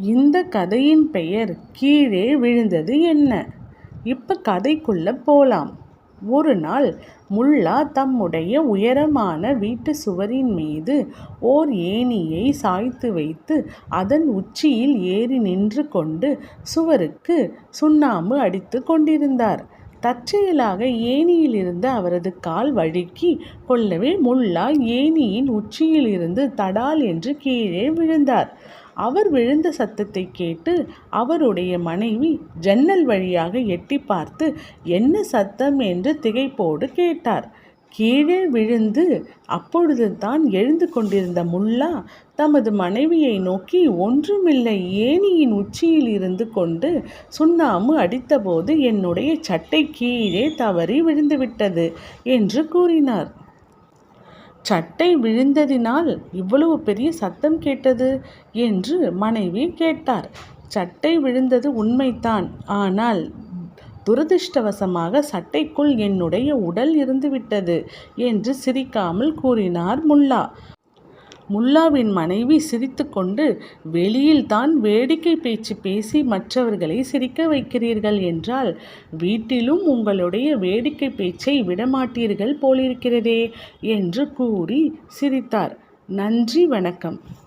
இந்த கதையின் பெயர் கீழே விழுந்தது என்ன? இப்போ கதைக்குள்ள போலாம். ஒரு நாள் முல்லா தம்முடைய உயரமான வீட்டு சுவரின் மீது ஓர் ஏணியை சாய்த்து வைத்து அதன் உச்சியில் ஏறி நின்று கொண்டு சுவருக்கு சுண்ணாம்பு அடித்து கொண்டிருந்தார். தற்செயலாக ஏணியிலிருந்து அவரது கால் வழுக்கி கொள்ளவே முல்லா ஏணியின் உச்சியிலிருந்து தடால் என்று கீழே விழுந்தார். அவர் விழுந்த சத்தத்தை கேட்டு அவருடைய மனைவி ஜன்னல் வழியாக எட்டி பார்த்து என்ன சத்தம்? என்று திகைப்போடு கேட்டார். கீழே விழுந்து அப்பொழுது தான் எழுந்து கொண்டிருந்த முல்லா தமது மனைவியை நோக்கி ஒன்றுமில்லை ஏணியின் உச்சியில் இருந்து கொண்டு சுண்ணாம்பு அடித்தபோது என்னுடைய சட்டை கீழே தவறி விழுந்துவிட்டது என்று கூறினார். சட்டை விழுந்ததினால் இவ்வளவு பெரிய சத்தம் கேட்டது? என்று மனைவி கேட்டார். சட்டை விழுந்தது உண்மைதான். ஆனால் துரதிர்ஷ்டவசமாக சட்டைக்குள் என்னுடைய உடல் இருந்துவிட்டது என்று சிரிக்காமல் கூறினார் முல்லா. முல்லாவின் மனைவி சிரித்துக்கொண்டு வெளியில் தான் வேடிக்கை பேச்சு பேசி மற்றவர்களை சிரிக்க வைக்கிறீர்கள் என்றால் வீட்டிலும் உங்களுடைய வேடிக்கை பேச்சை விடமாட்டீர்கள் போலிருக்கிறதே என்று கூறி சிரித்தார். நன்றி வணக்கம்.